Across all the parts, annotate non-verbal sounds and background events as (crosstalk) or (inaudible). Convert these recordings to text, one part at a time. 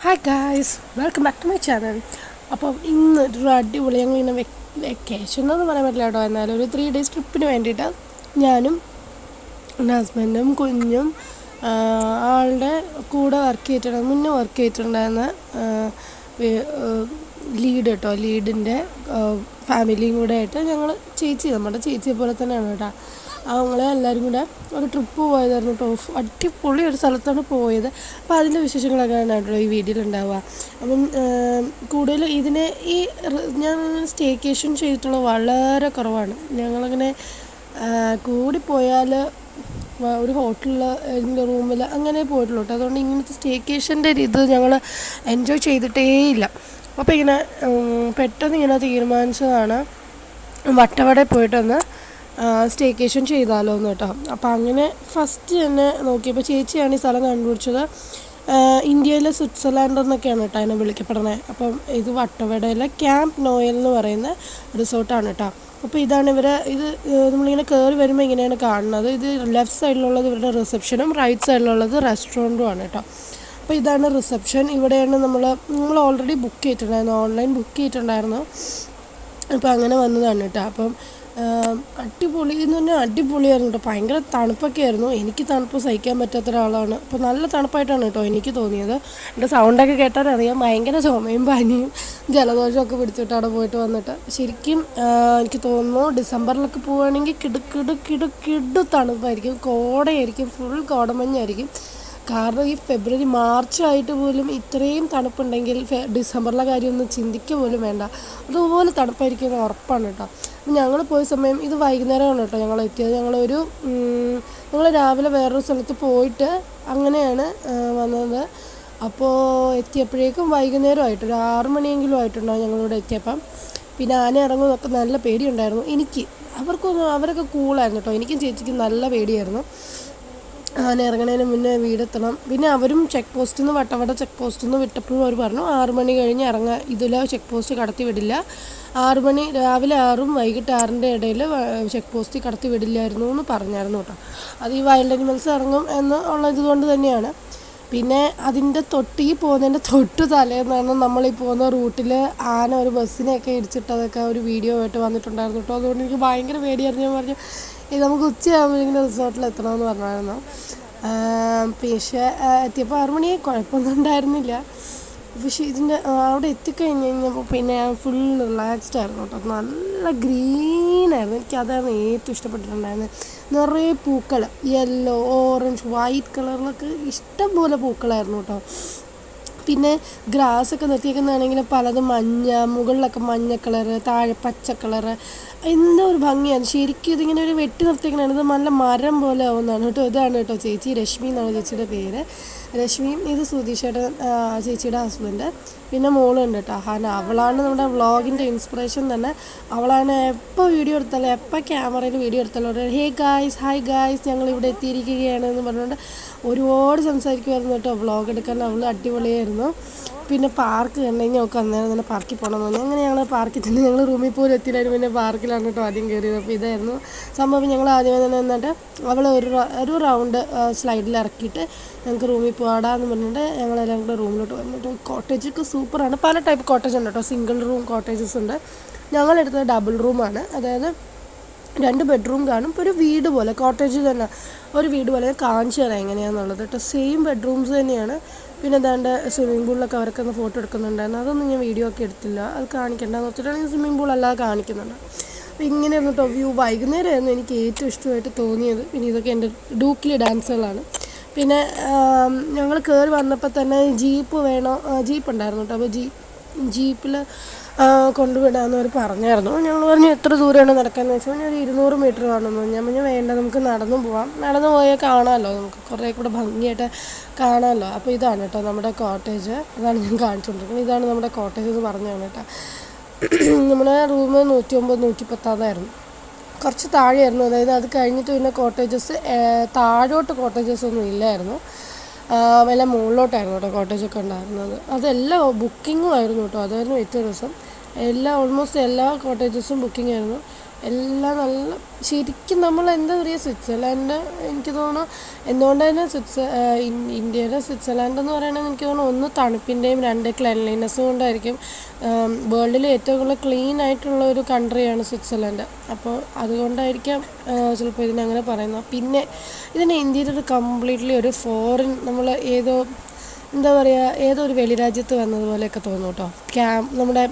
Hi guys welcome back to my channel അപ്പം ഇന്ന് ഒരു അടിപൊളി ഞങ്ങൾ ഇങ്ങനെ വെക്കേഷൻ എന്ന് പറയാൻ പറ്റില്ല കേട്ടോ. എന്നാലും ഒരു ത്രീ ഡേയ്സ് ട്രിപ്പിന് വേണ്ടിയിട്ട് ഞാനും എന്റെ ഹസ്ബൻഡും കുഞ്ഞും ആളുടെ കൂടെ വർക്ക് ചെയ്തിട്ടുണ്ട്. മുന്നേ വർക്ക് ചെയ്തിട്ടുണ്ടായിരുന്ന ലീഡ് കേട്ടോ ലീഡിന്റെ ഫാമിലിയും കൂടെ ആയിട്ട് ഞങ്ങൾ ചേച്ചി നമ്മുടെ ചേച്ചിയെ പോലെ തന്നെയാണ് കേട്ടോ. ഞങ്ങൾ എല്ലാവരും കൂടെ ഒരു ട്രിപ്പ് പോയതായിരുന്നു കേട്ടോ. അടിപൊളി ഒരു സ്ഥലത്താണ് പോയത്. അപ്പോൾ അതിന്റെ വിശേഷങ്ങളൊക്കെയാണ് കേട്ടോ ഈ വീഡിയോയിൽ ഉണ്ടാവുക അപ്പം കൂടുതൽ ഇതിനെ ഈ ഞാൻ സ്റ്റേക്കേഷൻ ചെയ്തിട്ടുള്ള വളരെ കുറവാണ്. ഞങ്ങളങ്ങനെ കൂടിപ്പോയാൽ ഒരു ഹോട്ടലിൽ റൂമിൽ അങ്ങനെ പോയിട്ടുള്ളൂ കേട്ടോ. അതുകൊണ്ട് ഇങ്ങനത്തെ സ്റ്റേക്കേഷന്റെ ഇത് ഞങ്ങൾ എൻജോയ് ചെയ്തിട്ടേ ഇല്ല അപ്പോൾ ഇങ്ങനെ പെട്ടെന്ന് ഇങ്ങനെ തീരുമാനിച്ചതാണ് വട്ടവട പോയിട്ടൊന്ന് സ്റ്റേക്കേഷൻ ചെയ്താലോ എന്ന് കേട്ടോ. അപ്പോൾ അങ്ങനെ ഫസ്റ്റ് തന്നെ നോക്കിയപ്പോൾ ചേച്ചിയാണ് ഈ സ്ഥലം കണ്ടുപിടിച്ചത്. ഇന്ത്യയിലെ സ്വിറ്റ്സർലാൻഡ് എന്നൊക്കെയാണ് കേട്ടോ അതിനെ വിളിക്കപ്പെടുന്നത്. അപ്പം ഇത് വട്ടവടയിലെ ക്യാമ്പ് നോയൽ എന്ന് പറയുന്ന റിസോർട്ടാണ് കേട്ടോ. അപ്പോൾ ഇതാണ് ഇവരെ ഇത് നമ്മളിങ്ങനെ കയറി വരുമ്പോൾ ഇങ്ങനെയാണ് കാണുന്നത്. ഇത് ലെഫ്റ്റ് സൈഡിലുള്ളത് ഇവരുടെ റിസപ്ഷനും റൈറ്റ് സൈഡിലുള്ളത് റെസ്റ്റോറന്റും ആണ് കേട്ടോ. അപ്പോൾ ഇതാണ് റിസപ്ഷൻ. ഇവിടെയാണ് നമ്മൾ നമ്മൾ ഓൾറെഡി ബുക്ക് ചെയ്തിട്ടുണ്ടായിരുന്നു ഓൺലൈൻ ബുക്ക് ചെയ്തിട്ടുണ്ടായിരുന്നു. അപ്പോൾ അങ്ങനെ വന്നതാണ് കേട്ടോ. അപ്പം അടിപൊളി എന്ന് പറഞ്ഞാൽ അടിപൊളിയായിരുന്നു കേട്ടോ. ഭയങ്കര തണുപ്പൊക്കെ ആയിരുന്നു. എനിക്ക് തണുപ്പ് സഹിക്കാൻ പറ്റാത്ത ഒരാളാണ്. അപ്പോൾ നല്ല തണുപ്പായിട്ടാണ് കേട്ടോ എനിക്ക് തോന്നിയത്. എന്റെ സൗണ്ടൊക്കെ കേട്ടാൽ അറിയാം. ഭയങ്കര ചുമയും പനിയും ജലദോഷമൊക്കെ പിടിച്ചിട്ടാണ് പോയിട്ട് വന്നിട്ട്. ശരിക്കും എനിക്ക് തോന്നുന്നു ഡിസംബറിലൊക്കെ പോവുകയാണെങ്കിൽ കിടുക്കിടു കിടുക്കിടു കിടു കിടു തണുപ്പായിരിക്കും. കോടയായിരിക്കും. ഫുൾ കോടമഞ്ഞായിരിക്കും. കാരണം ഈ ഫെബ്രുവരി മാർച്ച് ആയിട്ട് പോലും ഇത്രയും തണുപ്പുണ്ടെങ്കിൽ ഡിസംബറിലെ കാര്യമൊന്നും ചിന്തിക്കുക പോലും വേണ്ട. അതുപോലെ തണുപ്പായിരിക്കും ഉറപ്പാണ് കേട്ടോ. ഞങ്ങൾ പോയ സമയം ഇത് വൈകുന്നേരമാണ് കേട്ടോ ഞങ്ങൾ എത്തിയത്. ഞങ്ങളൊരു ഞങ്ങൾ രാവിലെ വേറൊരു സ്ഥലത്ത് പോയിട്ട് അങ്ങനെയാണ് വന്നത്. അപ്പോൾ എത്തിയപ്പോഴേക്കും വൈകുന്നേരമായിട്ട് ഒരു ആറ് മണിയെങ്കിലും ആയിട്ടുണ്ടാവും ഞങ്ങളിവിടെ എത്തിയപ്പം. പിന്നെ ആന ഇറങ്ങുന്നതൊക്കെ നല്ല പേടിയുണ്ടായിരുന്നു. എനിക്ക് അവർക്കൊന്നും അവരൊക്കെ കൂളായിരുന്നു കേട്ടോ. എനിക്കും ചേച്ചിക്കും നല്ല പേടിയായിരുന്നു. ആന ഇറങ്ങണതിന് മുന്നേ വീടെത്തണം. പിന്നെ അവരും ചെക്ക് പോസ്റ്റിൽ നിന്ന് വട്ടവട ചെക്ക് പോസ്റ്റിൽ നിന്ന് വിട്ടപ്പോഴും അവർ പറഞ്ഞു ആറു മണി കഴിഞ്ഞ് ഇറങ്ങാൻ ഇതിൽ ചെക്ക് പോസ്റ്റ് കടത്തി വിടില്ല. ആറ് മണി രാവിലെ ആറും വൈകിട്ട് ആറിന്റെ ഇടയിൽ ചെക്ക് പോസ്റ്റ് കടത്തി വിടില്ലായിരുന്നു എന്ന് പറഞ്ഞായിരുന്നു കേട്ടോ. അത് ഈ വൈൽഡ് അനിമൽസ് ഇറങ്ങും എന്ന് ഉള്ളത് കൊണ്ട് തന്നെയാണ്. പിന്നെ അതിന്റെ തൊട്ട് ഈ പോകുന്നതിന്റെ തൊട്ട് തലേന്നാണ് നമ്മൾ ഈ പോകുന്ന റൂട്ടിൽ ആന ഒരു ബസ്സിനെയൊക്കെ ഇടിച്ചിട്ടതൊക്കെ ഒരു വീഡിയോ ആയിട്ട് വന്നിട്ടുണ്ടായിരുന്നു കേട്ടോ. അതുകൊണ്ട് എനിക്ക് ഭയങ്കര പേടിയായിരുന്നു. ഞാൻ പറഞ്ഞു ഇത് നമുക്ക് ഉച്ചയാകുമ്പോഴെങ്കിലും റിസോർട്ടിൽ എത്തണമെന്ന് പറഞ്ഞായിരുന്നു. പക്ഷേ എത്തിയപ്പോൾ ആറ് മണിയായി കുഴപ്പമൊന്നും ഉണ്ടായിരുന്നില്ല. പക്ഷേ ഇതിന്റെ അവിടെ എത്തിക്കഴിഞ്ഞ് കഴിഞ്ഞപ്പോൾ പിന്നെ ഞാൻ ഫുൾ റിലാക്സ്ഡ് ആയിരുന്നു കേട്ടോ. നല്ല ഗ്രീനായിരുന്നു എനിക്ക് അതായിരുന്നു ഏറ്റവും ഇഷ്ടപ്പെട്ടിട്ടുണ്ടായിരുന്നത്. നിറയെ പൂക്കൾ യെല്ലോ ഓറഞ്ച് വൈറ്റ് കളറിലൊക്കെ ഇഷ്ടം പോലെ പൂക്കളായിരുന്നു കേട്ടോ. പിന്നെ ഗ്രാസ് ഒക്കെ നിർത്തിയേക്കുന്നതാണെങ്കിൽ പലതും മഞ്ഞ മുകളിലൊക്കെ മഞ്ഞ കളറ് താഴെ പച്ച കളറ് എന്തോ ഒരു ഭംഗിയാണ് ശരിക്കും ഇതിങ്ങനെ ഒരു വെട്ടി നിർത്തിയേക്കണതാണ് ഇത് നല്ല മരം പോലെ ആവുന്നതാണ് കേട്ടോ. ഇതാണ് കേട്ടോ ചേച്ചി രശ്മി എന്നാണ് ചേച്ചിയുടെ പേര്. രശ്മിയും ഇത് സുധീഷയുടെ ചേച്ചിയുടെ ഹസ്ബൻഡ് പിന്നെ മോളുണ്ട് കേട്ടോ ഹാന. അവളാണ് നമ്മുടെ വ്ളോഗിന്റെ ഇൻസ്പിറേഷൻ തന്നെ. അവളാണ് എപ്പോൾ വീഡിയോ എടുത്താലും എപ്പോൾ ക്യാമറയിൽ വീഡിയോ എടുത്താലും ഹേ ഗായ്സ് ഹായ് ഗായ്സ് ഞങ്ങൾ ഇവിടെ എത്തിയിരിക്കുകയാണ് എന്ന് പറഞ്ഞുകൊണ്ട് ഒരുപാട് സംസാരിക്കുമായിരുന്നു കേട്ടോ. വ്ളോഗ് എടുക്കാൻ അവൾ അടിപൊളിയായിരുന്നു. പിന്നെ പാർക്ക് കണ്ടു നമുക്ക് അന്നേരം തന്നെ പാർക്കിൽ പോകണം തോന്നി. അങ്ങനെ ഞങ്ങൾ പാർക്കിൽ തന്നെ ഞങ്ങൾ റൂമിൽ പോലും എത്തിയില്ലായിരുന്നു. പിന്നെ പാർക്കിലാണ് കേട്ടോ ആദ്യം കയറിയത് അപ്പോൾ ഇതായിരുന്നു സംഭവം. ഞങ്ങൾ ആദ്യമേ തന്നെ എന്നിട്ട് അവൾ ഒരു ഒരു റൗണ്ട് സ്ലൈഡിൽ ഇറക്കിയിട്ട് ഞങ്ങൾക്ക് റൂമിൽ പോകാടാന്ന് പറഞ്ഞിട്ട് ഞങ്ങളെല്ലാം കൂടെ റൂമിലോട്ട് വന്നിട്ട് കോട്ടേജൊക്കെ സൂപ്പറാണ് പല ടൈപ്പ് കോട്ടേജ് ഉണ്ട് കേട്ടോ സിംഗിൾ റൂം കോട്ടേജസ് ഉണ്ട്. ഞങ്ങളെടുത്തത് ഡബിൾ റൂമാണ് അതായത് രണ്ട് ബെഡ്റൂം കാണും. ഇപ്പോൾ ഒരു വീട് പോലെ. കോട്ടേജ് തന്നെ. ഒരു വീട് പോലെ കാണിച്ചു തരാം എങ്ങനെയാണെന്നുള്ളത് കേട്ടോ. സെയിം ബെഡ്റൂംസ് തന്നെയാണ്. പിന്നെ എന്താണ്ട് സ്വിമ്മിംഗ് പൂളിലൊക്കെ അവരൊക്കെ ഒന്ന് ഫോട്ടോ എടുക്കുന്നുണ്ടായിരുന്നു. അതൊന്നും ഞാൻ വീഡിയോ ഒക്കെ എടുത്തില്ല. അത് കാണിക്കണ്ടെന്ന് വെച്ചിട്ടാണ് ഞാൻ സ്വിമ്മിംഗ് പൂൾ അല്ലാതെ കാണിക്കുന്നുണ്ട് അപ്പോൾ ഇങ്ങനെയായിരുന്നു കേട്ടോ വ്യൂ വൈകുന്നേരമായിരുന്നു എനിക്ക് ഏറ്റവും ഇഷ്ടമായിട്ട് തോന്നിയത്. പിന്നെ ഇതൊക്കെ എന്റെ ഡൂക്കിലി ഡാൻസുകളാണ് പിന്നെ ഞങ്ങൾ കയറി വന്നപ്പോൾ തന്നെ ജീപ്പ് വേണോ ജീപ്പ് ഉണ്ടായിരുന്നു കേട്ടോ. അപ്പോൾ ജീ ജീപ്പിൽ കൊണ്ടുവിടാമെന്ന് അവർ പറഞ്ഞായിരുന്നു. ഞങ്ങൾ പറഞ്ഞു എത്ര ദൂരമാണ് നടക്കാമെന്ന് വെച്ചാൽ ഞാൻ ഒരു ഇരുന്നൂറ് മീറ്റർ കാണുന്നു ഞാൻ പറഞ്ഞു വേണ്ട നമുക്ക് നടന്നു പോവാം. നടന്നു പോയാൽ കാണാമല്ലോ. നമുക്ക് കുറേ കൂടെ ഭംഗിയായിട്ട് കാണാമല്ലോ. അപ്പോൾ ഇതാണ് കേട്ടോ നമ്മുടെ കോട്ടേജ് അതാണ് ഞാൻ കാണിച്ചുകൊണ്ടിരിക്കുന്നത്. ഇതാണ് നമ്മുടെ കോട്ടേജ് എന്ന് പറഞ്ഞതാണ് കേട്ടോ. നമ്മുടെ റൂം നൂറ്റി ഒമ്പത് നൂറ്റി പത്താതായിരുന്നു കുറച്ച് താഴെയായിരുന്നു. അതായത് അത് കഴിഞ്ഞിട്ട് പിന്നെ കോട്ടേജസ് താഴോട്ട് കോട്ടേജസ് ഒന്നും ഇല്ലായിരുന്നു. എല്ലാം മുകളിലോട്ടായിരുന്നു കേട്ടോ കോട്ടേജൊക്കെ ഉണ്ടായിരുന്നത്. അതെല്ലാം ബുക്കിങ്ങും ആയിരുന്നു കേട്ടോ. അതായിരുന്നു ഏറ്റവും രസം. എല്ലാ ഓൾമോസ്റ്റ് എല്ലാ കോട്ടേജസും ബുക്കിംഗ് ആയിരുന്നു. എല്ലാം നല്ല ശരിക്കും നമ്മൾ എന്താ പറയുക സ്വിറ്റ്സർലാൻഡ് എനിക്ക് തോന്നുന്നു എന്തുകൊണ്ട് തന്നെ സ്വിറ്റ്സ ഇന്ത്യയുടെ സ്വിറ്റ്സർലാൻഡ് എന്ന് പറയുന്നത് എനിക്ക് തോന്നുന്നു ഒന്ന് തണുപ്പിന്റെയും രണ്ട് ക്ലെൻലിനെസ്സും കൊണ്ടായിരിക്കും. വേൾഡിൽ ഏറ്റവും കൂടുതൽ ക്ലീൻ ആയിട്ടുള്ള ഒരു കൺട്രിയാണ് സ്വിറ്റ്സർലാൻഡ്. അപ്പോൾ അതുകൊണ്ടായിരിക്കാം ചിലപ്പോൾ ഇതിനങ്ങനെ പറയുന്നത്. പിന്നെ ഇതിന് ഇന്ത്യയിലൊരു കംപ്ലീറ്റ്ലി ഒരു ഫോറിൻ നമ്മൾ ഏതോ എന്താ പറയുക ഏതൊരു വെളിരാജ്യത്ത് വന്നതുപോലെയൊക്കെ തോന്നും കേട്ടോ ക്യാമ്പ് നമ്മുടെ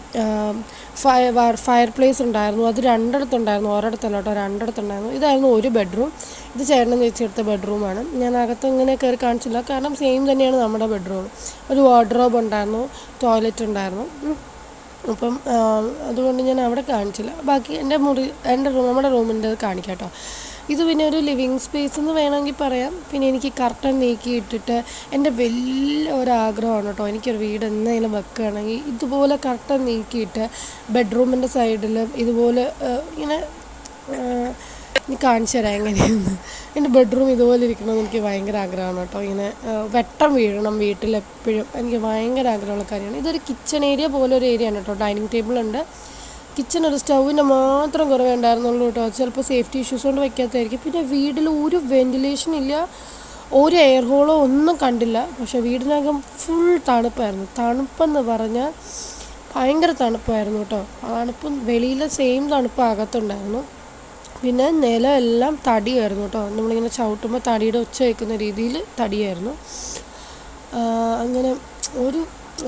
ഫയർ ഫയർ പ്ലേസ് ഉണ്ടായിരുന്നു. അത് രണ്ടിടത്തുണ്ടായിരുന്നു. ഒരിടത്തല്ല കേട്ടോ രണ്ടിടത്തുണ്ടായിരുന്നു. ഇതായിരുന്നു ഒരു ബെഡ്റൂം. ഇത് ചേട്ടൻ ചേച്ചി ബെഡ്റൂമാണ്. ഞാൻ അകത്ത് ഇങ്ങനെ കയറി കാണിച്ചില്ല. കാരണം സെയിം തന്നെയാണ് നമ്മുടെ ബെഡ്റൂം. ഒരു വാർഡ്രോബ് ഉണ്ടായിരുന്നു. ടോയ്ലറ്റ് ഉണ്ടായിരുന്നു. അപ്പം അതുകൊണ്ട് ഞാൻ അവിടെ കാണിച്ചില്ല. ബാക്കി എന്റെ മുറി എന്റെ റൂം നമ്മുടെ റൂമിന്റെ കാണിക്കാം കേട്ടോ ഇത് പിന്നെ ഒരു ലിവിങ് സ്പേസ് എന്ന് വേണമെങ്കിൽ പറയാം. പിന്നെ എനിക്ക് കർട്ടൻ നീക്കി ഇട്ടിട്ട് എന്റെ വലിയ ഒരാഗ്രഹമാണ് കേട്ടോ. എനിക്കൊരു വീട് എന്തെങ്കിലും വെക്കുകയാണെങ്കിൽ ഇതുപോലെ കർട്ടൻ നീക്കിയിട്ട് ബെഡ്റൂമിന്റെ സൈഡിലും ഇതുപോലെ ഇങ്ങനെ ഇനി കാണിച്ചു തരാം എങ്ങനെയാണ് എന്റെ ബെഡ്റൂം ഇതുപോലെ ഇരിക്കണമെന്ന് എനിക്ക് ഭയങ്കര ആഗ്രഹമാണ് കേട്ടോ. ഇങ്ങനെ വെട്ടം വീഴണം വീട്ടിലെപ്പോഴും. എനിക്ക് ഭയങ്കര ആഗ്രഹമുള്ള കാര്യമാണ്. ഇതൊരു കിച്ചൺ ഏരിയ പോലെ ഒരു ഏരിയ ആണ് കേട്ടോ. ഡൈനിങ് ടേബിൾ ഉണ്ട്. കിച്ചൺ ഒരു സ്റ്റൗവിന്റെ മാത്രം കുറവേ ഉണ്ടായിരുന്നുള്ളൂ കേട്ടോ. ചിലപ്പോൾ സേഫ്റ്റി ഇഷ്യൂസ് കൊണ്ട് വയ്ക്കാത്തതായിരിക്കും പിന്നെ വീട്ടിൽ ഒരു വെന്റിലേഷൻ ഇല്ല ഒരു എയർ ഹോളോ ഒന്നും കണ്ടില്ല. പക്ഷേ വീടിനകം ഫുൾ തണുപ്പായിരുന്നു. തണുപ്പെന്ന് പറഞ്ഞാൽ ഭയങ്കര തണുപ്പായിരുന്നു കേട്ടോ. തണുപ്പും വെളിയിലെ സെയിം തണുപ്പ് അകത്തുണ്ടായിരുന്നു. പിന്നെ നിലമെല്ലാം തടിയായിരുന്നു കേട്ടോ. നമ്മളിങ്ങനെ ചവിട്ടുമ്പോൾ തടിയുടെ ഒച്ച വയ്ക്കുന്ന രീതിയിൽ തടിയായിരുന്നു. അങ്ങനെ ഒരു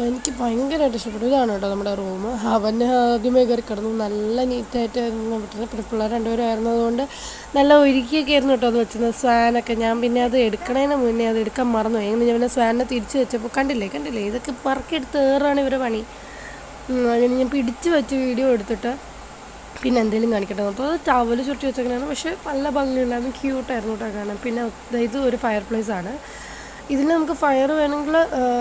എനിക്ക് ഭയങ്കരമായിട്ട് ഇഷ്ടപ്പെട്ടു. ഇതാണ് കേട്ടോ നമ്മുടെ റൂം. അവൻ ആദ്യമേ കയറി കിടന്നു. നല്ല നീറ്റായിട്ടായിരുന്നു വിട്ടത് പിന്നെ പിള്ളേർ രണ്ടുപേരും ആയിരുന്നതുകൊണ്ട് നല്ല ഒരുക്കിയൊക്കെ ആയിരുന്നു കേട്ടോ അത് വെച്ചത് സ്വാനൊക്കെ ഞാൻ പിന്നെ അത് എടുക്കണേന് മുന്നേ അത് എടുക്കാൻ മറന്നു എങ്ങനെ ഞാൻ പിന്നെ സ്വാനെ തിരിച്ച് വെച്ചപ്പോൾ കണ്ടില്ലേ കണ്ടില്ലേ? ഇതൊക്കെ പറക്കെടുത്ത് ഏറാണ് ഇവരുടെ പണി. അങ്ങനെ ഞാൻ പിടിച്ച് വെച്ച് വീഡിയോ എടുത്തിട്ട് പിന്നെ എന്തെങ്കിലും കാണിക്കട്ടെ അപ്പോൾ അത് ടവൽ ചുറ്റി വെച്ചേക്കണാണ് പക്ഷേ നല്ല ഭംഗിയുണ്ടായിരുന്നു. ക്യൂട്ടായിരുന്നു കേട്ടോ കാണാൻ. പിന്നെ ഇത് ഒരു ഫയർ പ്ലേസ് ആണ്. ഇതിന് നമുക്ക് ഫയർ വേണമെങ്കിൽ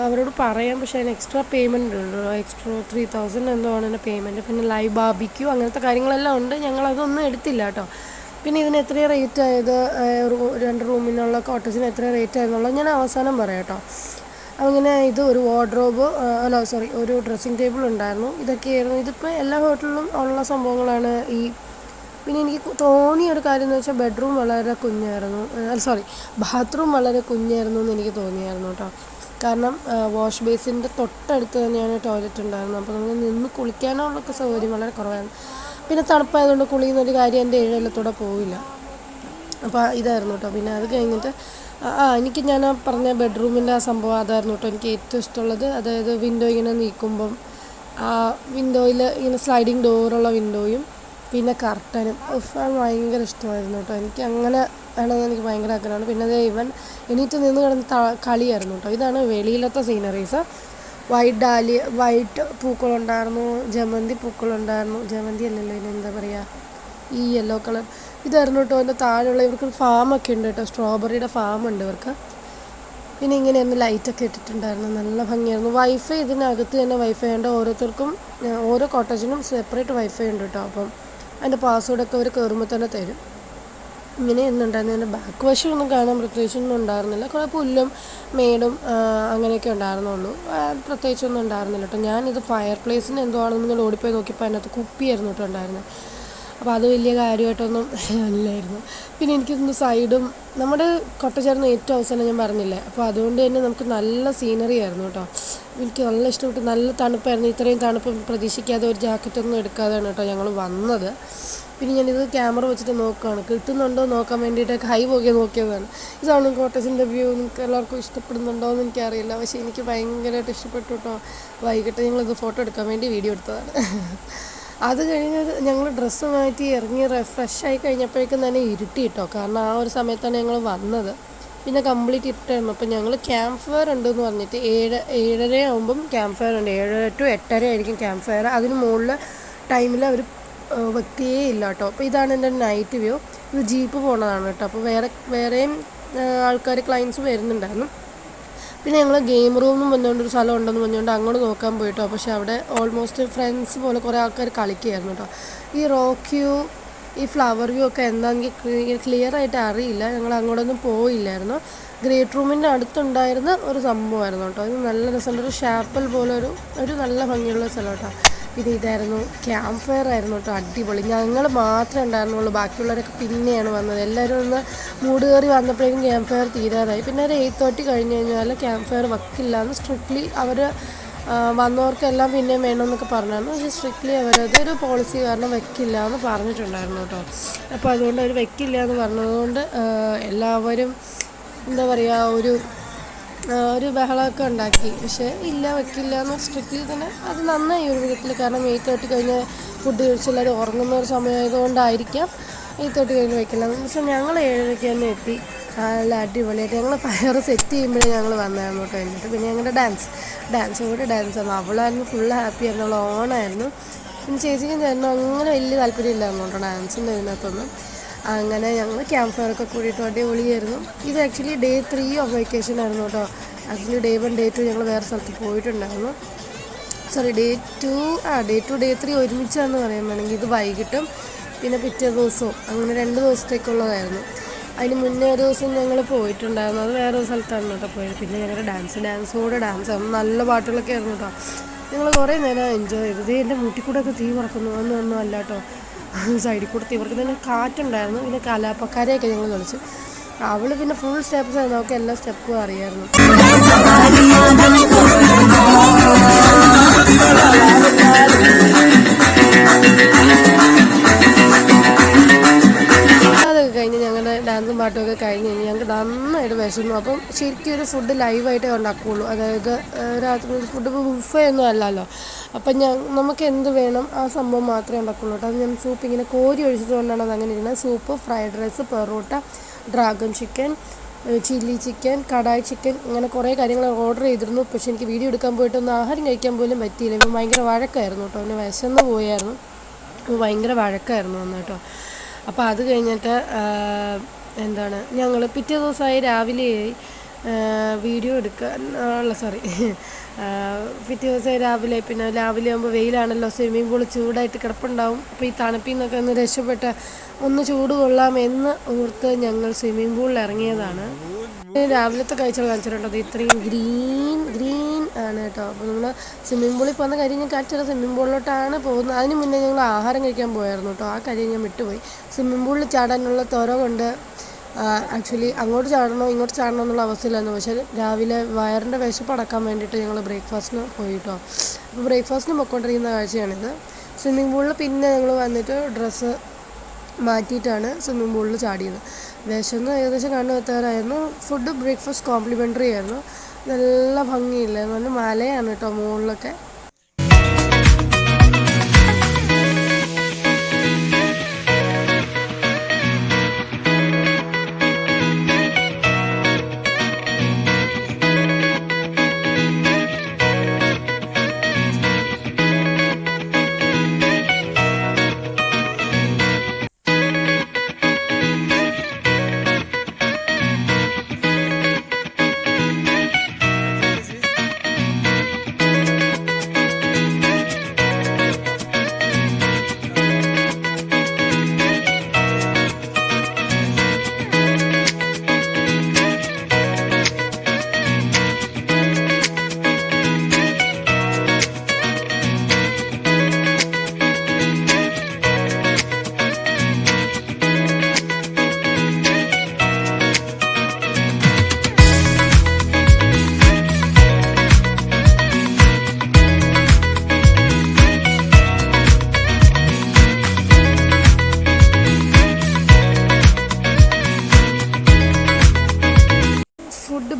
അവരോട് പറയാം. പക്ഷേ അതിന് എക്സ്ട്രാ പേയ്മെന്റ് ഉണ്ട്. എക്സ്ട്രാ ത്രീ തൗസൻഡ് എന്തോ ആണ് എന്റെ പേയ്മെന്റ് പിന്നെ ലൈവ് ബാബിക്യൂ അങ്ങനത്തെ കാര്യങ്ങളെല്ലാം ഉണ്ട്. ഞങ്ങൾ അതൊന്നും എടുത്തില്ല കേട്ടോ. പിന്നെ ഇതിന് എത്ര റേറ്റ് ആയത്? രണ്ട് റൂമിനുള്ള കോട്ടേജിന് എത്ര റേറ്റ് ആയെന്നുള്ളത് ഞാൻ അവസാനം പറയാം കേട്ടോ. അങ്ങനെ ഇത് ഒരു വാർഡ്രോബ് അല്ല സോറി ഒരു ഡ്രസ്സിങ് ടേബിൾ ഉണ്ടായിരുന്നു. ഇതൊക്കെയായിരുന്നു. ഇതിപ്പോൾ എല്ലാ ഹോട്ടലിലും ഉള്ള സംഭവങ്ങളാണ് ഈ പിന്നെ എനിക്ക് തോന്നിയ ഒരു കാര്യം എന്ന് വെച്ചാൽ ബെഡ്റൂം വളരെ കുഞ്ഞായിരുന്നു. സോറി ബാത്റൂം വളരെ കുഞ്ഞായിരുന്നു എന്ന് എനിക്ക് തോന്നിയായിരുന്നു കേട്ടോ കാരണം വാഷ് ബേസിന്റെ തൊട്ടടുത്ത് തന്നെയാണ് ടോയ്ലറ്റ് ഉണ്ടായിരുന്നത്. അപ്പോൾ നമുക്ക് നിന്ന് കുളിക്കാനുള്ളൊക്കെ സൗകര്യം വളരെ കുറവായിരുന്നു. പിന്നെ തണുപ്പായതുകൊണ്ട് കുളിയുന്നൊരു കാര്യം എന്റെ ഏഴെല്ലത്തൂടെ പോവില്ല. അപ്പോൾ ഇതായിരുന്നു കേട്ടോ പിന്നെ അത് കഴിഞ്ഞിട്ട് ആ എനിക്ക് ഞാൻ പറഞ്ഞ ബെഡ്റൂമിന്റെ ആ സംഭവം അതായിരുന്നു കേട്ടോ എനിക്ക് ഏറ്റവും ഇഷ്ടമുള്ളത്. അതായത് വിൻഡോ ഇങ്ങനെ നീക്കുമ്പം ആ വിൻഡോയിൽ ഇങ്ങനെ സ്ലൈഡിങ് ഡോറുള്ള വിൻഡോയും പിന്നെ കർട്ടനും. അത് ഭയങ്കര ഇഷ്ടമായിരുന്നു കേട്ടോ. എനിക്ക് അങ്ങനെ വേണമെന്ന് എനിക്ക് ഭയങ്കര ആഗ്രഹമാണ്. പിന്നെ അതേ ഇവൻ എണീറ്റ് നിന്ന് കിടന്ന് കളിയായിരുന്നു കേട്ടോ. ഇതാണ് വെളിയിലത്തെ സീനറീസ് വൈറ്റ് ഡാലി വൈറ്റ് പൂക്കളുണ്ടായിരുന്നു. ജമന്തി പൂക്കളുണ്ടായിരുന്നു. ജമന്തി അല്ലല്ലോ ഇനി എന്താ പറയുക ഈ യെല്ലോ കളർ ഇതായിരുന്നു കേട്ടോ അതിന്റെ താഴെയുള്ള ഇവർക്ക് ഫാമൊക്കെ ഉണ്ട് കേട്ടോ. സ്ട്രോബെറിയുടെ ഫാം ഉണ്ട് ഇവർക്ക്. പിന്നെ ഇങ്ങനെയായിരുന്നു ലൈറ്റൊക്കെ ഇട്ടിട്ടുണ്ടായിരുന്നു. നല്ല ഭംഗിയായിരുന്നു. വൈഫൈ ഇതിനകത്ത് തന്നെ വൈഫൈ ഉണ്ട്. ഓരോരുത്തർക്കും ഓരോ കോട്ടേജിനും സെപ്പറേറ്റ് വൈഫൈ ഉണ്ട് കേട്ടോ. അപ്പം അതിന്റെ പാസ്വേഡൊക്കെ അവർ കയറുമ്പോൾ തന്നെ തരും. ഇങ്ങനെ എന്നുണ്ടായിരുന്നു. അതിന്റെ ബാക്ക് വശം ഒന്നും കാണാൻ പ്രത്യേകിച്ചൊന്നും ഉണ്ടായിരുന്നില്ല. കുറേ പുല്ലും മേടും അങ്ങനെയൊക്കെ ഉണ്ടായിരുന്നുള്ളൂ. പ്രത്യേകിച്ചൊന്നും ഉണ്ടായിരുന്നില്ല കേട്ടോ. ഞാനിത് ഫയർ പ്ലേസിന് എന്തോ ആണെന്ന് ഓടിപ്പോയി നോക്കിയപ്പോൾ അതിനകത്ത് കുപ്പിയായിരുന്നു കേട്ടോ ഉണ്ടായിരുന്നത്. അപ്പോൾ അത് വലിയ കാര്യമായിട്ടൊന്നും അല്ലായിരുന്നു. പിന്നെ എനിക്കൊന്ന് സൈഡും നമ്മുടെ കൊട്ടച്ചേർന്ന് ഏറ്റവും അവസാനം ഞാൻ പറഞ്ഞില്ലേ അപ്പോൾ അതുകൊണ്ട് തന്നെ നമുക്ക് നല്ല സീനറി ആയിരുന്നു കേട്ടോ. എനിക്ക് നല്ല ഇഷ്ടപ്പെട്ടു. നല്ല തണുപ്പായിരുന്നു. ഇത്രയും തണുപ്പ് പ്രതീക്ഷിക്കാതെ ഒരു ജാക്കറ്റൊന്നും എടുക്കാതെയാണ് കേട്ടോ ഞങ്ങൾ വന്നത്. പിന്നെ ഞാനിത് ക്യാമറ വെച്ചിട്ട് നോക്കുകയാണ് കിട്ടുന്നുണ്ടോ നോക്കാൻ വേണ്ടിയിട്ട് കൈ പോകെ നോക്കിയതാണ്. ഇതാണ് കോട്ടേജിന്റെ വ്യൂ നിങ്ങൾക്ക് എല്ലാവർക്കും ഇഷ്ടപ്പെടുന്നുണ്ടോ എന്ന് എനിക്കറിയില്ല. പക്ഷേ എനിക്ക് ഭയങ്കരമായിട്ട് ഇഷ്ടപ്പെട്ടു കേട്ടോ. വൈകിട്ട് ഞങ്ങളിത് ഫോട്ടോ എടുക്കാൻ വേണ്ടി വീഡിയോ എടുത്തതാണ്. അത് കഴിഞ്ഞ് ഞങ്ങൾ ഡ്രസ്സ് മാറ്റി ഇറങ്ങി ഫ്രഷ് ആയി കഴിഞ്ഞപ്പോഴേക്കും തന്നെ ഇരുട്ടി കേട്ടോ കാരണം ആ ഒരു സമയത്താണ് ഞങ്ങൾ വന്നത്. പിന്നെ കംപ്ലീറ്റ് ഇരുട്ടായിരുന്നു. അപ്പം ഞങ്ങൾ ക്യാമ്പ് ഫയർ ഉണ്ടെന്ന് പറഞ്ഞിട്ട് ഏഴ് ഏഴര ആകുമ്പം ക്യാമ്പ് ഫയർ ഉണ്ട്. ഏഴര ടു എട്ടര ആയിരിക്കും ക്യാമ്പ് ഫയർ അതിന് മുകളിൽ ടൈമിൽ അവർ വെക്കുകയേ ഇല്ല കേട്ടോ അപ്പോൾ ഇതാണ് എന്റെ നൈറ്റ് വ്യൂ ഇത് ജീപ്പ് പോണതാണ് കേട്ടോ അപ്പോൾ വേറെ വേറെയും ആൾക്കാർ ക്ലയൻസ് വരുന്നുണ്ടായിരുന്നു. പിന്നെ ഞങ്ങൾ ഗെയിം റൂമും പറഞ്ഞുകൊണ്ട് ഒരു സ്ഥലം ഉണ്ടെന്ന് പറഞ്ഞുകൊണ്ട് അങ്ങോട്ട് നോക്കാൻ പോയിട്ടോ. പക്ഷേ അവിടെ ഓൾമോസ്റ്റ് ഫ്രണ്ട്സ് പോലെ കുറേ ആൾക്കാർ കളിക്കുകയായിരുന്നു കേട്ടോ ഈ റോക്യൂ ഈ ഫ്ലവർ വ്യൂ ഒക്കെ എന്താണെങ്കിൽ ക്ലിയർ ആയിട്ട് അറിയില്ല. ഞങ്ങൾ അങ്ങോട്ടൊന്നും പോയില്ലായിരുന്നു. ഗ്രേറ്റ് റൂമിന്റെ അടുത്തുണ്ടായിരുന്ന ഒരു സംഭവമായിരുന്നു കേട്ടോ അത് നല്ല രസമുള്ള ഒരു ഷാപ്പൽ പോലെ ഒരു ഒരു നല്ല ഭംഗിയുള്ള സ്ഥലം കേട്ടോ പിന്നെ ഇതായിരുന്നു. ക്യാമ്പ് ഫയർ ആയിരുന്നു കേട്ടോ അടിപൊളി. ഞങ്ങൾ മാത്രമേ ഉണ്ടായിരുന്നുള്ളൂ. ബാക്കിയുള്ളവരൊക്കെ പിന്നെയാണ് വന്നത്. എല്ലാവരും ഒന്ന് മൂട് കയറി വന്നപ്പോഴേക്കും ക്യാമ്പ് ഫയർ തീരാറായി. പിന്നെ ഒരു എയ്റ്റ് തേർട്ടി കഴിഞ്ഞ് കഴിഞ്ഞാൽ ക്യാമ്പ് ഫയർ വക്കില്ല എന്ന് സ്ട്രിക്ട്ലി അവർ വന്നവർക്കെല്ലാം പിന്നെയും വേണമെന്നൊക്കെ പറഞ്ഞായിരുന്നു. പക്ഷേ സ്ട്രിക്ട്ലി അവരത് ഒരു പോളിസി കാരണം വെക്കില്ല എന്ന് പറഞ്ഞിട്ടുണ്ടായിരുന്നു കേട്ടോ അപ്പോൾ അതുകൊണ്ട് അവർ വെക്കില്ല എന്ന് പറഞ്ഞതുകൊണ്ട് എല്ലാവരും എന്താ പറയുക ഒരു ഒരു ബഹളമൊക്കെ ഉണ്ടാക്കി. പക്ഷേ ഇല്ല വെക്കില്ല എന്ന് സ്ട്രിക്ട്ലി തന്നെ അത് നന്നായി ഒരു വിധത്തിൽ. കാരണം എയ്റ്റ് തേർട്ടി കഴിഞ്ഞ് ഫുഡ് കഴിച്ച് എല്ലാവരും ഉറങ്ങുന്ന ഒരു സമയമായതുകൊണ്ടായിരിക്കാം എയ്റ്റ് തേർട്ടി കഴിഞ്ഞ് വെക്കില്ല പക്ഷേ ഞങ്ങൾ ഏഴരയ്ക്ക് തന്നെ എത്തി. നല്ല അടിപൊളിയായിട്ട് ഞങ്ങൾ ഫയർ സെറ്റ് ചെയ്യുമ്പോഴേ ഞങ്ങൾ വന്നായിരുന്നു കേട്ടോ കഴിഞ്ഞിട്ട് പിന്നെ ഞങ്ങളുടെ ഡാൻസ് ഡാൻസ് കൂടി ഡാൻസ് ആയിരുന്നു. അവളായിരുന്നു ഫുൾ ഹാപ്പി ആയിരുന്നു. അവൾ ഓണായിരുന്നു. പിന്നെ ചേച്ചിക്കും ചേട്ടനും അങ്ങനെ വലിയ താല്പര്യമില്ലായിരുന്നു കേട്ടോ ഡാൻസിന്റെ ഇതിനകത്തൊന്നും. അങ്ങനെ ഞങ്ങൾ ക്യാമ്പ് ഫയറൊക്കെ കൂടിയിട്ട് അടിപൊളിയായിരുന്നു. ഇത് actually day three of vacation ആയിരുന്നു കേട്ടോ actually day one day two ഞങ്ങൾ വേറെ സ്ഥലത്ത് പോയിട്ടുണ്ടായിരുന്നു. സോറി ഡേ ടു ആ ഡേ ടു ഡേ ത്രീ ഒരുമിച്ചാന്ന് പറയാൻ വേണമെങ്കിൽ ഇത് വൈകിട്ടും പിന്നെ പിറ്റേ ദിവസവും. അങ്ങനെ രണ്ട് ദിവസത്തേക്കുള്ളതായിരുന്നു അതിന് മുന്നേ ഒരു ദിവസം ഞങ്ങൾ പോയിട്ടുണ്ടായിരുന്നു. അത് വേറെ ഒരു സ്ഥലത്താണ് കേട്ടോ പോയത്. പിന്നെ ഞങ്ങളുടെ ഡാൻസ് ഡാൻസോടെ ഡാൻസ് ആയിരുന്നു. നല്ല പാട്ടുകളൊക്കെ ആയിരുന്നു കേട്ടോ ഞങ്ങൾ കുറേ നേരം എൻജോയ് ചെയ്തത് എന്റെ മുട്ടിക്കൂടെയൊക്കെ കൂടെ തീ പറക്കുന്നു. ഒന്നും ഒന്നും അല്ല കേട്ടോ സൈഡിൽ കൂടെ ഇവർക്ക് തന്നെ കാറ്റുണ്ടായിരുന്നു. പിന്നെ കലാപ്പക്കാരെയൊക്കെ ഞങ്ങൾ കളിച്ച് അവൾ പിന്നെ ഫുൾ സ്റ്റെപ്സ് ആയിരുന്നു. അവൾക്ക് എല്ലാ സ്റ്റെപ്പും അറിയായിരുന്നു. അതൊക്കെ കഴിഞ്ഞ് ഞങ്ങളുടെ ഡാൻസും പാട്ടും ഒക്കെ കഴിഞ്ഞ് കഴിഞ്ഞ് ഞങ്ങൾക്ക് നന്നായിട്ട് വിശന്നു. അപ്പം ശരിക്കും ഒരു ഫുഡ് ലൈവായിട്ടേ ഉണ്ടാക്കുകയുള്ളൂ അതായത് രാത്രി ഫുഡ് ബുഫേ ഒന്നും അല്ലല്ലോ. അപ്പം ഞാൻ നമുക്ക് എന്ത് വേണം ആ സംഭവം മാത്രമേ ഉണ്ടാക്കുള്ളൂ കേട്ടോ. അത് ഞാൻ സൂപ്പ് ഇങ്ങനെ കോരി ഒഴിച്ചത് കൊണ്ടാണ് അത് അങ്ങനെ ഇരുന്നത്. Soup fried rice parotta dragon chicken chilli chicken kadai chicken ഇങ്ങനെ കുറേ കാര്യങ്ങൾ ഓർഡർ ചെയ്തിരുന്നു. പക്ഷെ എനിക്ക് വീഡിയോ എടുക്കാൻ പോയിട്ട് ഒന്ന് ആഹാരം കഴിക്കാൻ പോലും പറ്റിയില്ല. ഇപ്പം ഭയങ്കര വഴക്കായിരുന്നു കേട്ടോ. അവന് വിശന്ന് പോയായിരുന്നു. ഭയങ്കര വഴക്കായിരുന്നു അന്ന് കേട്ടോ. അപ്പോൾ അത് കഴിഞ്ഞിട്ട് എന്താണ് ഞങ്ങൾ പിറ്റേ ദിവസമായി രാവിലെയായി വീഡിയോ എടുക്കാൻ ഉള്ള സോറി പിറ്റേ ദിവസം രാവിലെ പിന്നെ രാവിലെ ആകുമ്പോൾ വെയിലാണല്ലോ സ്വിമ്മിംഗ് പൂൾ ചൂടായിട്ട് കിടപ്പുണ്ടാവും. അപ്പോൾ ഈ തണുപ്പിൽ നിന്നൊക്കെ ഒന്ന് രക്ഷപ്പെട്ട് ഒന്ന് ചൂട് കൊള്ളാം എന്ന് ഓർത്ത് ഞങ്ങൾ സ്വിമ്മിംഗ് പൂളിൽ ഇറങ്ങിയതാണ്. രാവിലത്തെ കാഴ്ചകൾ കാണിച്ചിട്ടുണ്ടോ. അത് ഇത്രയും ഗ്രീൻ ഗ്രീൻ ആണ് കേട്ടോ. അപ്പോൾ നമ്മൾ സ്വിമ്മിംഗ് പൂളിൽ പോകുന്ന കാര്യം ഞാൻ കാണിച്ചത് സ്വിമ്മിംഗ് പൂളിലോട്ടാണ് പോകുന്നത്. അതിന് മുന്നേ ഞങ്ങൾ ആഹാരം കഴിക്കാൻ പോയായിരുന്നു കേട്ടോ. ആ കാര്യം ഞാൻ വിട്ടുപോയി. സ്വിമ്മിംഗ് പൂളിൽ ചാടാനുള്ള തുറ കൊണ്ട് ആക്ച്വലി അങ്ങോട്ട് ചാടണോ ഇങ്ങോട്ട് ചാടണോ എന്നുള്ള അവസ്ഥയിലായിരുന്നു. പക്ഷേ രാവിലെ വയറിന്റെ വിശപ്പ് അടക്കാൻ വേണ്ടിയിട്ട് ഞങ്ങൾ ബ്രേക്ക്ഫാസ്റ്റിന് പോയി കേട്ടോ അപ്പോൾ ബ്രേക്ക്ഫാസ്റ്റിന് പൊയ്ക്കൊണ്ടിരിക്കുന്ന കാഴ്ചയാണിത്. സ്വിമ്മിംഗ് പൂളിൽ പിന്നെ ഞങ്ങൾ വന്നിട്ട് ഡ്രസ്സ് മാറ്റിയിട്ടാണ് സ്വിമ്മിംഗ് പൂളിൽ ചാടിയത്. വിശന്ന് ഏകദേശം കണ്ണു എത്താറായിരുന്നു ഫുഡ് ബ്രേക്ക്ഫാസ്റ്റ് കോംപ്ലിമെന്ററി ആയിരുന്നു. നല്ല ഭംഗിയില്ല. നല്ല മലയാണ് കേട്ടോ മുകളിലൊക്കെ.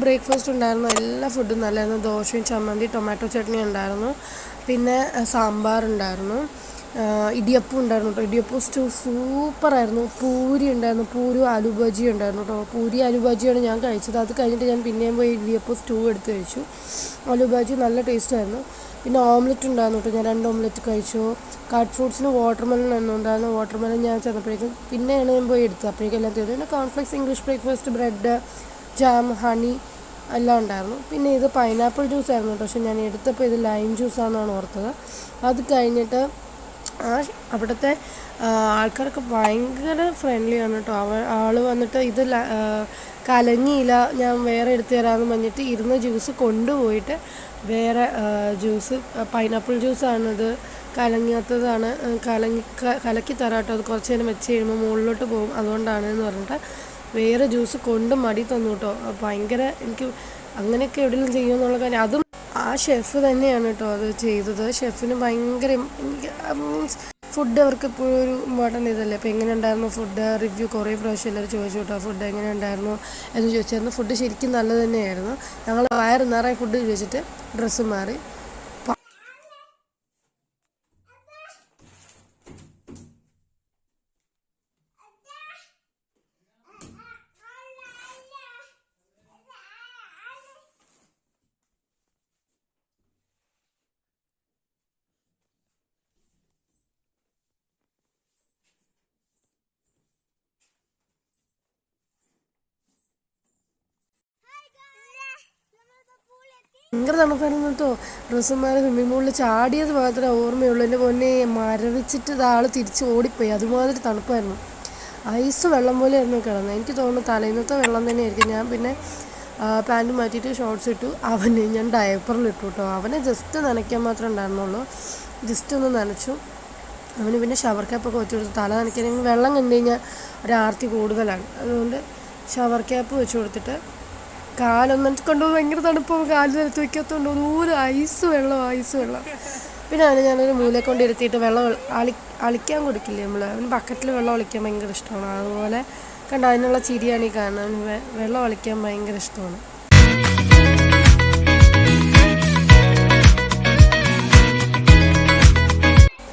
ബ്രേക്ക്ഫാസ്റ്റ് ഉണ്ടായിരുന്നു. എല്ലാ ഫുഡും നല്ലതായിരുന്നു ദോശയും ചമ്മന്തി ടൊമാറ്റോ ചട്നി ഉണ്ടായിരുന്നു. പിന്നെ സാമ്പാർ ഉണ്ടായിരുന്നു. ഇടിയപ്പും ഉണ്ടായിരുന്നു കേട്ടോ ഇടിയപ്പം സ്റ്റൂ സൂപ്പറായിരുന്നു പൂരി ഉണ്ടായിരുന്നു. പൂരി ആലു ബജി ഉണ്ടായിരുന്നു കേട്ടോ പൂരി ആലു ബജിയാണ് ഞാൻ കഴിച്ചത്. അത് കഴിഞ്ഞിട്ട് ഞാൻ പിന്നെയും പോയി ഇടിയപ്പം സ്റ്റൂ എടുത്ത് കഴിച്ചു. ആലു ബജി നല്ല ടേസ്റ്റായിരുന്നു പിന്നെ ഓംലെറ്റ് ഉണ്ടായിരുന്നു കേട്ടോ ഞാൻ രണ്ട് ഓംലെറ്റ് കഴിച്ചു. കട്ട് ഫ്രൂട്ട്സിന് വാട്ടർ മെലൺ എന്നും ഉണ്ടായിരുന്നു. വാട്ടർമെലൺ ഞാൻ ചെന്നപ്പോഴേക്കും പിന്നെയാണ് ഞാൻ പോയി എടുത്തത്. അപ്പോഴേക്കും എല്ലാം തീർന്നു. പിന്നെ cornflakes English breakfast bread jam honey എല്ലാം ഉണ്ടായിരുന്നു. പിന്നെ ഇത് പൈനാപ്പിൾ ജ്യൂസ് ആയിരുന്നു പക്ഷെ ഞാൻ എടുത്തപ്പോൾ ഇത് ലൈം ജ്യൂസാണെന്നാണ് ഓർത്തത്. അത് കഴിഞ്ഞിട്ട് ആ അവിടുത്തെ ആൾക്കാരൊക്കെ ഭയങ്കര ഫ്രണ്ട്ലിയാണ് കേട്ടോ. അവ ആൾ വന്നിട്ട് ഇത് കലങ്ങിയില്ല ഞാൻ വേറെ എടുത്തു തരാമെന്ന് പറഞ്ഞിട്ട് ഇരുന്ന ജ്യൂസ് കൊണ്ടുപോയിട്ട് വേറെ ജ്യൂസ് പൈനാപ്പിൾ ജ്യൂസാണിത് കലങ്ങാത്തതാണ് കലങ്ങി കലക്കി തരാം കേട്ടോ. അത് കുറച്ച് നേരം വെച്ച് കഴിയുമ്പോൾ മുകളിലോട്ട് പോകും. അതുകൊണ്ടാണ് എന്ന് പറഞ്ഞിട്ട് വേറെ ജ്യൂസ് കൊണ്ട് മടി തന്നു കേട്ടോ. ഭയങ്കര എനിക്ക് അങ്ങനെയൊക്കെ എവിടെയെങ്കിലും ചെയ്യുമെന്നുള്ള കാര്യം. അതും ആ ഷെഫ് തന്നെയാണ് കേട്ടോ അത് ചെയ്തത്. ഷെഫിന് ഭയങ്കര മീൻസ് ഫുഡ് അവർക്ക് ഇപ്പോഴും ഒരു ഇമ്പോർട്ടന്റ് ഇതല്ലേ. അപ്പോൾ എങ്ങനെ ഉണ്ടായിരുന്നു ഫുഡ് റിവ്യൂ കുറേ പ്രാവശ്യം എല്ലാവരും ചോദിച്ചു കേട്ടോ ഫുഡ് എങ്ങനെ ഉണ്ടായിരുന്നു എന്ന് ചോദിച്ചായിരുന്നു ഫുഡ് ശരിക്കും നല്ലത് തന്നെയായിരുന്നു. ഞങ്ങൾ വയറ് നിറയെ ഫുഡ് ചോദിച്ചിട്ട് ഡ്രസ്സ് മാറി. ഭയങ്കര തണുപ്പായിരുന്നു കേട്ടോ. ഡ്രസ്സുമാരെ സ്വിമ്മിംഗ് പൂളിൽ ചാടിയത് മാത്രമേ ഓർമ്മയുള്ളൂ. എന്റെ പൊന്നെ മരവിച്ചിട്ട് ഇതാൾ തിരിച്ച് ഓടിപ്പോയി. അതുമാതിരി തണുപ്പായിരുന്നു. ഐസ് വെള്ളം പോലെ ആയിരുന്നു കിടന്നത്. എനിക്ക് തോന്നുന്നു തലേന്നത്തെ വെള്ളം തന്നെയായിരിക്കും. ഞാൻ പിന്നെ പാന്റ് മാറ്റിയിട്ട് ഷോർട്ട്സ് ഇട്ടു. അവന് ഞാൻ ഡയപ്പറിൽ ഇട്ടു കേട്ടോ. അവനെ ജസ്റ്റ് നനയ്ക്കാൻ മാത്രമേ ഉണ്ടായിരുന്നുള്ളൂ. ജസ്റ്റ് ഒന്ന് നനച്ചു. അവന് പിന്നെ ഷവർ ക്യാപ്പൊക്കെ വെച്ച് കൊടുത്തു. തല നനയ്ക്കാൻ വെള്ളം കണ്ടു കഴിഞ്ഞാൽ ഒരാർത്തി കൂടുതലാണ്. അതുകൊണ്ട് ഷവർ ക്യാപ്പ് വെച്ച് കൊടുത്തിട്ട് കാലൊന്നും കൊണ്ടുപോകും ഭയങ്കര തണുപ്പം കാൽ നിലത്ത് വെക്കാത്തതുകൊണ്ട് ദൂരെ ഐസ് വെള്ളം ഐസ് വെള്ളം. പിന്നെ അവനെ ഞാനൊരു മൂലെ കൊണ്ട് ഇരുത്തിയിട്ട് വെള്ളം അളി അളിക്കാൻ കൊടുക്കില്ലേ നമ്മൾ അവന് ബക്കറ്റിൽ വെള്ളം ഒളിക്കാൻ ഭയങ്കര ഇഷ്ടമാണ്. അതുപോലെ കണ്ട അതിനുള്ള ചിരിയാണ് ഈ അവന് വെള്ളം ഒളിക്കാൻ ഭയങ്കര ഇഷ്ടമാണ്.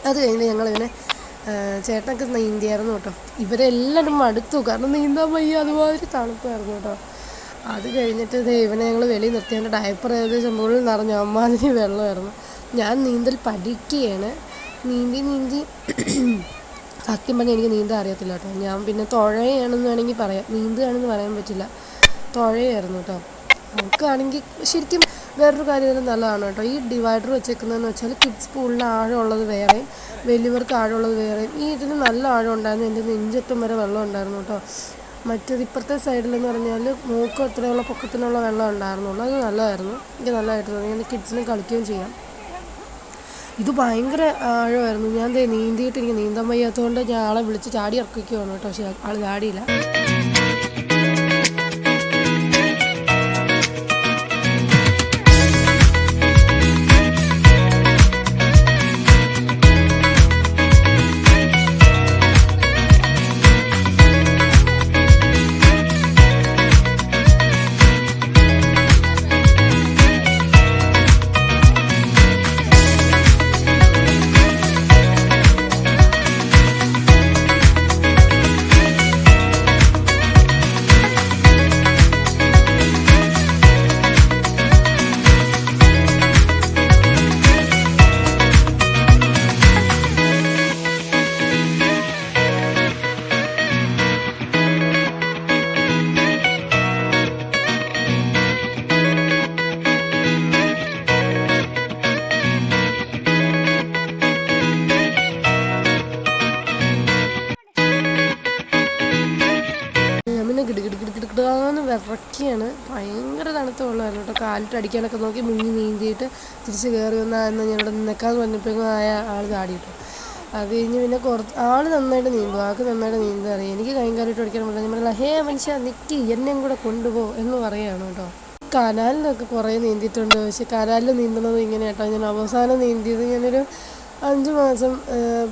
അത് കഴിഞ്ഞ് ഞങ്ങളിങ്ങനെ ചേട്ടനൊക്കെ നീന്തിയായിരുന്നു കേട്ടോ. ഇവരെല്ലാവരും മടുത്തു. കാരണം നീന്താൻ വയ്യ. അതുമാതിരി തണുപ്പായിരുന്നു കേട്ടോ. അത് കഴിഞ്ഞിട്ട് ദൈവനെ ഞങ്ങൾ വെളിയിൽ നിർത്തിയാണ്ട് ഡയപ്പർ ഏകദേശം മുകളിൽ നിറഞ്ഞു. അമ്മാതിരി വെള്ളമായിരുന്നു ഞാൻ നീന്തൽ പഠിക്കുകയാണ്. നീന്തി നീന്തി (clears throat) സത്യം പറഞ്ഞാൽ എനിക്ക് നീന്താൻ അറിയത്തില്ല കേട്ടോ. ഞാൻ പിന്നെ തുഴയാണെന്ന് വേണമെങ്കിൽ പറയാം. നീന്തുകയാണെന്ന് പറയാൻ പറ്റില്ല. തുഴയായിരുന്നു കേട്ടോ. നമുക്കാണെങ്കിൽ ശരിക്കും വേറൊരു കാര്യം തന്നെ നല്ലതാണ് കേട്ടോ. ഈ ഡിവൈഡർ വെച്ചേക്കുന്നതെന്ന് വെച്ചാൽ കിഡ്സ് പൂളിന് ആഴമുള്ളത് വേറെയും വലിയവർക്ക് ആഴമുള്ളത് വേറെയും. ഈ ഇതിന് നല്ല ആഴം ഉണ്ടായിരുന്നു. എന്റെ നെഞ്ചത്തും വരെ വെള്ളം ഉണ്ടായിരുന്നു കേട്ടോ. മറ്റേത് ഇപ്പുറത്തെ സൈഡിലെന്ന് പറഞ്ഞാൽ മൂക്ക് അത്രയുള്ള പൊക്കത്തിനുള്ള വെള്ളം ഉണ്ടായിരുന്നുള്ളൂ. അത് നല്ലതായിരുന്നു. എനിക്ക് നല്ലതായിട്ട് തോന്നി. ഇങ്ങനെ കിഡ്സിന് കളിക്കുകയും ചെയ്യാം. ഇത് ഭയങ്കര ആഴമായിരുന്നു. ഞാൻ നീന്തിയിട്ട് എനിക്ക് നീന്താൻ വയ്യാത്തതുകൊണ്ട് ഞാൻ ആളെ വിളിച്ച് ചാടി ഇറക്കിക്കുവാണ് കേട്ടോ. പക്ഷേ ആൾ ചാടിയില്ല. അടിക്കാനൊക്കെ നോക്കി മുങ്ങി നീന്തിയിട്ട് തിരിച്ച് കയറി വന്നാൽ എന്ന് ഞാൻ ഇവിടെ നിൽക്കാന്ന് പറഞ്ഞപ്പോഴേക്കും ആയ ആൾ ചാടിയിട്ടു. അത് കഴിഞ്ഞ് പിന്നെ കുറച്ച് ആൾ നന്നായിട്ട് നീന്തും ആൾക്ക് നന്നായിട്ട് നീന്താൻ അറിയാം. എനിക്ക് കൈയും കാലിട്ട് അടിക്കാൻ പറ്റില്ല. ഞാൻ പറഞ്ഞാൽ ഹേ മനുഷ്യ നിൽക്കി എന്നെയും കൂടെ കൊണ്ടുപോ എന്ന് പറയുകയാണ് കേട്ടോ. കനാലിലൊക്കെ കുറേ നീന്തിയിട്ടുണ്ട്. പക്ഷെ കനാലിൽ നീന്തുന്നത് ഇങ്ങനെ കേട്ടോ. ഞാൻ അവസാനം നീന്തിയത് ഞാനൊരു അഞ്ച് മാസം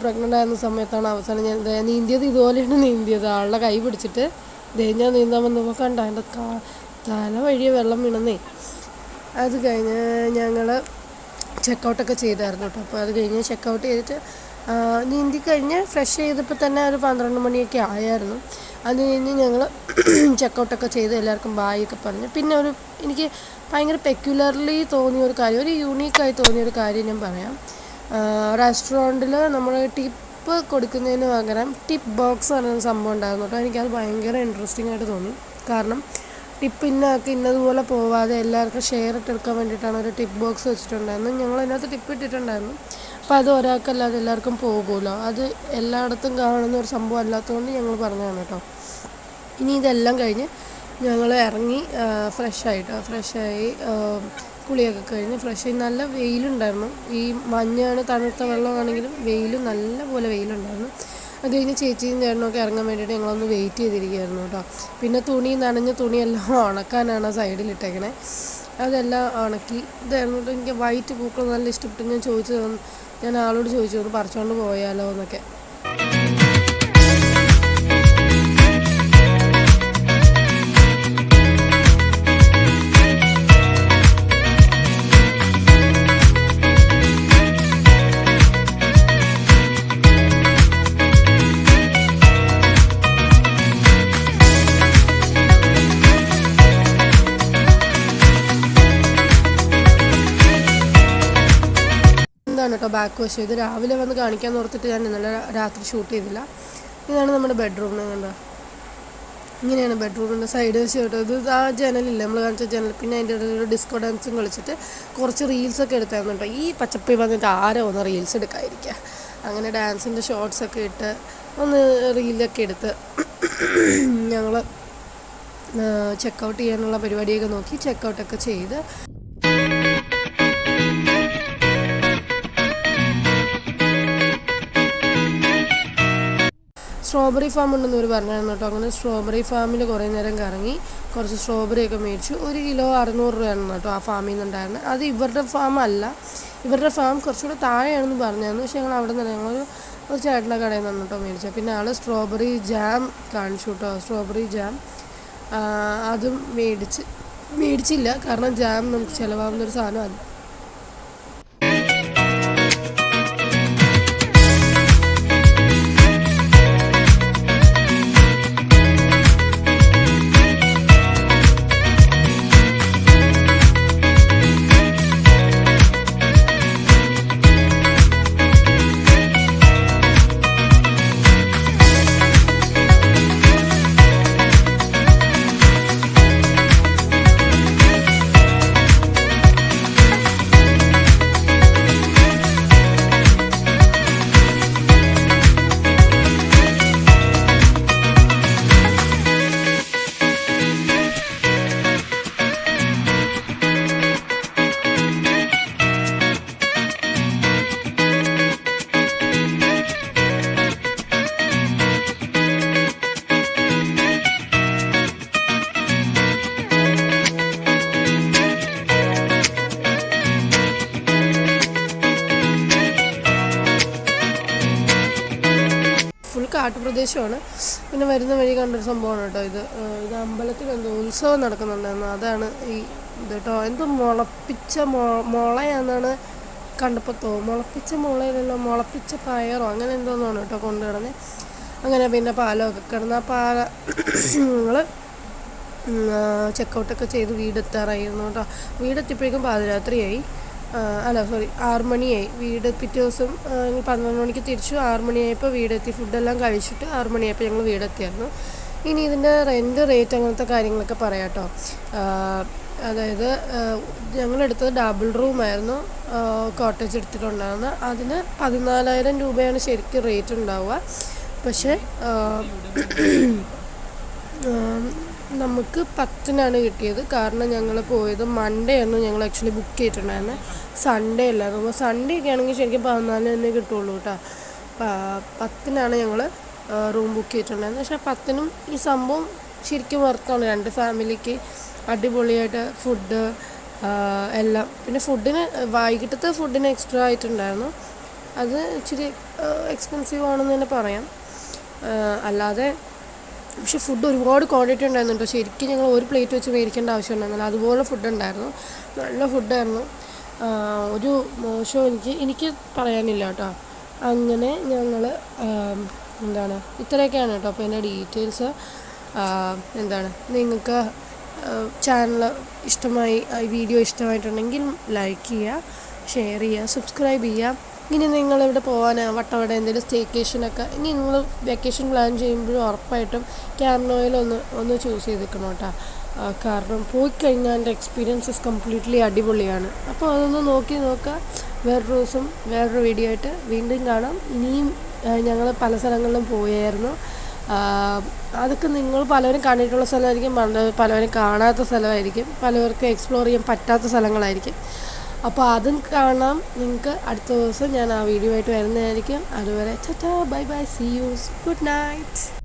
പ്രഗ്നന്റ് ആയിരുന്ന സമയത്താണ് അവസാനം ഞാൻ നീന്തിയത് ഇതുപോലെയാണ് നീന്തിയത്. ആളുടെ കൈ പിടിച്ചിട്ട് ദേ ഞാൻ നീന്താൻ വന്നപ്പോൾ കണ്ട എന്റെ തല വഴിയെ വെള്ളം വീണന്നേ അത് കഴിഞ്ഞ് ഞങ്ങൾ ചെക്കൗട്ടൊക്കെ ചെയ്തായിരുന്നു കേട്ടോ അപ്പോൾ അത് കഴിഞ്ഞ് ചെക്കൗട്ട് ചെയ്തിട്ട് നീന്തി കഴിഞ്ഞ് ഫ്രഷ് ചെയ്തപ്പോൾ തന്നെ ഒരു പന്ത്രണ്ട് മണിയൊക്കെ ആയായിരുന്നു. അത് കഴിഞ്ഞ് ഞങ്ങൾ ചെക്കൗട്ടൊക്കെ (clears throat) ചെയ്ത് എല്ലാവർക്കും ബായ് പറഞ്ഞു പറഞ്ഞ്. പിന്നെ ഒരു എനിക്ക് ഭയങ്കര പെക്യുലർലി തോന്നിയ ഒരു കാര്യം ഒരു യൂണീക്കായി തോന്നിയ ഒരു കാര്യം ഞാൻ പറയാം. റെസ്റ്റോറന്റിൽ നമ്മൾ ടിപ്പ് കൊടുക്കുന്നതിന് പകരം ടിപ്പ് ബോക്സ് പറയുന്ന സംഭവം ഉണ്ടായിരുന്നു കേട്ടോ എനിക്കത് ഭയങ്കര ഇൻട്രസ്റ്റിംഗ് ആയിട്ട് തോന്നി. കാരണം ടിപ്പ് ഇന്നാക്കി ഇന്നതുപോലെ പോവാതെ എല്ലാവർക്കും ഷെയർ ഇട്ടെടുക്കാൻ വേണ്ടിയിട്ടാണ് ഒരു ടിപ്പ് ബോക്സ് വെച്ചിട്ടുണ്ടായിരുന്നു ഞങ്ങൾ അതിനകത്ത് ടിപ്പ് ഇട്ടിട്ടുണ്ടായിരുന്നു. അപ്പോൾ അത് ഒരാൾക്കല്ലാതെ എല്ലാവർക്കും പോകുമല്ലോ അത് എല്ലായിടത്തും കാണുന്ന ഒരു സംഭവം അല്ലാത്തതുകൊണ്ട് ഞങ്ങൾ പറഞ്ഞതാണ് കേട്ടോ. ഇനി ഇതെല്ലാം കഴിഞ്ഞ് ഞങ്ങൾ ഇറങ്ങി ഫ്രഷായിട്ട് ഫ്രഷായി കുളിയൊക്കെ കഴിഞ്ഞ് ഫ്രഷായി നല്ല വെയിലുണ്ടായിരുന്നു. ഈ മഞ്ഞാണ് തണുത്ത വെള്ളമാണെങ്കിലും വെയിൽ നല്ല പോലെ വെയിലുണ്ടായിരുന്നു. അത് കഴിഞ്ഞ് ചേച്ചിയും ചേട്ടനൊക്കെ ഇറങ്ങാൻ വേണ്ടിയിട്ട് ഞങ്ങളൊന്ന് വെയിറ്റ് ചെയ്തിരിക്കുകയായിരുന്നു കേട്ടോ. പിന്നെ തുണി നനഞ്ഞ തുണിയെല്ലാം (laughs) ഉണക്കാനാണ് സൈഡിലിട്ടേക്കണേ അതെല്ലാം ഉണക്കി. ഇതായിരുന്നു എനിക്ക് വൈറ്റ് പൂക്കൾ നല്ല ഇഷ്ടപ്പെട്ടു ഞാൻ ചോദിച്ചു ഞാൻ ആളോട് ചോദിച്ചു പറിച്ചുകൊണ്ട് പോയാലോ? എന്നൊക്കെ. ബാക്ക് വശം ഇത് രാവിലെ വന്ന് കാണിക്കാൻ ഓർത്തിട്ട് ഞാൻ ഇന്നലെ രാത്രി ഷൂട്ട് ചെയ്തില്ല. ഇതാണ് നമ്മുടെ ബെഡ്റൂം കണ്ടോ? ഇങ്ങനെയാണ് ബെഡ്റൂമിന്റെ സൈഡ് വശം കേട്ടോ. ഇത് ആ ജനലില്ലേ നമ്മൾ കാണിച്ച ജനൽ പിന്നെ അതിന്റെ ഇടയിൽ ഡിസ്കോ ഡാൻസും കളിച്ചിട്ട് കുറച്ച് റീൽസൊക്കെ എടുത്തായിരുന്നു കേട്ടോ. ഈ പച്ചപ്പി വന്നിട്ട് ആരോ ഒന്ന് റീൽസ് എടുക്കാതിരിക്കുക അങ്ങനെ ഡാൻസിന്റെ ഷോർട്സൊക്കെ ഇട്ട് ഒന്ന് റീലൊക്കെ എടുത്ത് ഞങ്ങൾ ചെക്കൗട്ട് ചെയ്യാനുള്ള പരിപാടിയൊക്കെ നോക്കി ചെക്കൗട്ടൊക്കെ ചെയ്ത് സ്ട്രോബെറി ഫാം ഉണ്ടെന്ന് ഇവർ പറഞ്ഞായിരുന്നു കേട്ടോ. അങ്ങനെ സ്ട്രോബെറി ഫാമിൽ കുറേ നേരം കറങ്ങി കുറച്ച് സ്ട്രോബെറി ഒക്കെ മേടിച്ചു. ഒരു കിലോ അറുന്നൂറ് രൂപയാണ് കേട്ടോ ആ ഫാമിൽ നിന്നുണ്ടായിരുന്നത് അത് ഇവരുടെ ഫാം അല്ല. ഇവരുടെ ഫാം കുറച്ചുകൂടെ താഴെയാണെന്ന് പറഞ്ഞായിരുന്നു. പക്ഷേ ഞങ്ങൾ അവിടെ നിന്ന് ഞങ്ങൾ ഒരു ചേട്ടന്റെ കടയിൽ നിന്ന് കേട്ടോ മേടിച്ചത്. പിന്നെ ആൾ സ്ട്രോബെറി ജാം കാണിച്ചു കേട്ടോ. Strawberry jam. അതും മേടിച്ച് മേടിച്ചില്ല. കാരണം ജാം നമുക്ക് ചിലവാകുന്നൊരു സാധനം ഫുൾ കാട്ടുപ്രദേശമാണ് പിന്നെ വരുന്ന വഴി കണ്ടൊരു സംഭവമാണ് കേട്ടോ ഇത്. ഇത് അമ്പലത്തിൽ എന്തോ ഉത്സവം നടക്കുന്നുണ്ടായിരുന്നു അതാണ് ഈ ഇത് കേട്ടോ. എന്തോ മുളപ്പിച്ച മൊ മുളയാണെന്നാണ് കണ്ടപ്പോൾ തോ മുളപ്പിച്ച മുളയിലല്ലോ മുളപ്പിച്ച പയറോ അങ്ങനെ എന്തോന്നാണ് കേട്ടോ കൊണ്ടു കൊണ്ടുകിടന്നത് അങ്ങനെ പിന്നെ പാലമൊക്കെ കിടന്ന് ആ പാല (clears throat) ഞങ്ങൾ ചെക്കൗട്ടൊക്കെ ചെയ്ത് വീടെത്താറായിരുന്നു കേട്ടോ. വീടെത്തിയപ്പോഴേക്കും പാതിരാത്രിയായി. അല്ല സോറി ആറ് മണിയായി. വീട് പിറ്റേ ദിവസം ഞങ്ങൾ പന്ത്രണ്ട് മണിക്ക് തിരിച്ചു. ആറ് മണിയായപ്പോൾ വീടെത്തി. ഫുഡെല്ലാം കഴിച്ചിട്ട് ആറ് മണിയായപ്പോൾ ഞങ്ങൾ വീടെത്തിയായിരുന്നു. ഇനി ഇതിന്റെ റെന്റ് റേറ്റ് അങ്ങനത്തെ കാര്യങ്ങളൊക്കെ പറയാം കേട്ടോ അതായത് ഞങ്ങളെടുത്തത് ഡബിൾ റൂമായിരുന്നു കോട്ടേജ് എടുത്തിട്ടുണ്ടായിരുന്നത് അതിന് പതിനാലായിരം രൂപയാണ് ശരിക്കും റേറ്റ് ഉണ്ടാവുക. പക്ഷേ നമുക്ക് പത്തിനാണ് കിട്ടിയത്. കാരണം ഞങ്ങൾ പോയത് മൺഡേ ആയിരുന്നു ഞങ്ങൾ ആക്ച്വലി ബുക്ക് ചെയ്തിട്ടുണ്ടായിരുന്നത് സൺഡേ അല്ലായിരുന്നു അപ്പോൾ സൺഡേ ഒക്കെ ആണെങ്കിൽ ശരിക്കും പതിനാലിന് തന്നെ കിട്ടുള്ളൂ കേട്ടോ പത്തിനാണ് ഞങ്ങൾ റൂം ബുക്ക് ചെയ്തിട്ടുണ്ടായിരുന്നത് പക്ഷേ പത്തിനും ഈ സംഭവം ശരിക്കും വർത്താണ് രണ്ട് ഫാമിലിക്ക് അടിപൊളിയായിട്ട് ഫുഡ് എല്ലാം. പിന്നെ ഫുഡിന് വൈകിട്ടത്തെ ഫുഡിന് എക്സ്ട്രാ ആയിട്ടുണ്ടായിരുന്നു. അത് ഇച്ചിരി എക്സ്പെൻസീവ് ആണെന്ന് തന്നെ പറയാം. അല്ലാതെ പക്ഷെ ഫുഡ് ഒരുപാട് ക്വാണ്ടിറ്റി ഉണ്ടായിരുന്നു കേട്ടോ ശരിക്കും ഞങ്ങൾ ഒരു പ്ലേറ്റ് വെച്ച് മേടിക്കേണ്ട ആവശ്യം ഉണ്ടായിരുന്നില്ല അതുപോലെ ഫുഡ് ഉണ്ടായിരുന്നു. നല്ല ഫുഡായിരുന്നു ഒരു മോശം എനിക്ക് എനിക്ക് പറയാനില്ല കേട്ടോ. അങ്ങനെ ഞങ്ങൾ എന്താണ് ഇത്രയൊക്കെയാണ് കേട്ടോ. അപ്പോൾ എന്റെ ഡീറ്റെയിൽസ് എന്താണ് നിങ്ങൾക്ക് ചാനൽ ഇഷ്ടമായി വീഡിയോ ഇഷ്ടമായിട്ടുണ്ടെങ്കിൽ ലൈക്ക് ചെയ്യുക ഷെയർ ചെയ്യുക സബ്സ്ക്രൈബ് ചെയ്യുക. ഇനി നിങ്ങൾ ഇവിടെ പോകാൻ വട്ടവട എന്തെങ്കിലും സ്റ്റേക്കേഷനൊക്കെ ഇനി നിങ്ങൾ വെക്കേഷൻ പ്ലാൻ ചെയ്യുമ്പോഴും ഉറപ്പായിട്ടും ക്യാമറയിൽ ഒന്ന് ഒന്ന് ചൂസ് ചെയ്തിരിക്കണം കേട്ടോ. കാരണം പോയി കഴിഞ്ഞാൽ എന്റെ എക്സ്പീരിയൻസസ് കംപ്ലീറ്റ്ലി അടിപൊളിയാണ്. അപ്പോൾ അതൊന്ന് നോക്കി നോക്കുക വേറൊരു ദിവസം വേറൊരു വീഡിയോ ആയിട്ട് വീണ്ടും കാണാം. ഇനിയും ഞങ്ങൾ പല സ്ഥലങ്ങളിലും പോയായിരുന്നു. അതൊക്കെ നിങ്ങൾ പലവരും കണ്ടിട്ടുള്ള സ്ഥലമായിരിക്കും പല- പലവരും കാണാത്ത സ്ഥലമായിരിക്കും പലവർക്ക് എക്സ്പ്ലോർ ചെയ്യാൻ പറ്റാത്ത സ്ഥലങ്ങളായിരിക്കും. അപ്പോൾ അതും കാണാം. നിങ്ങൾക്ക് അടുത്ത ദിവസം ഞാൻ ആ വീഡിയോ ആയിട്ട് വരുന്നതായിരിക്കും. അതുവരെ ചാ bye bye see yous good night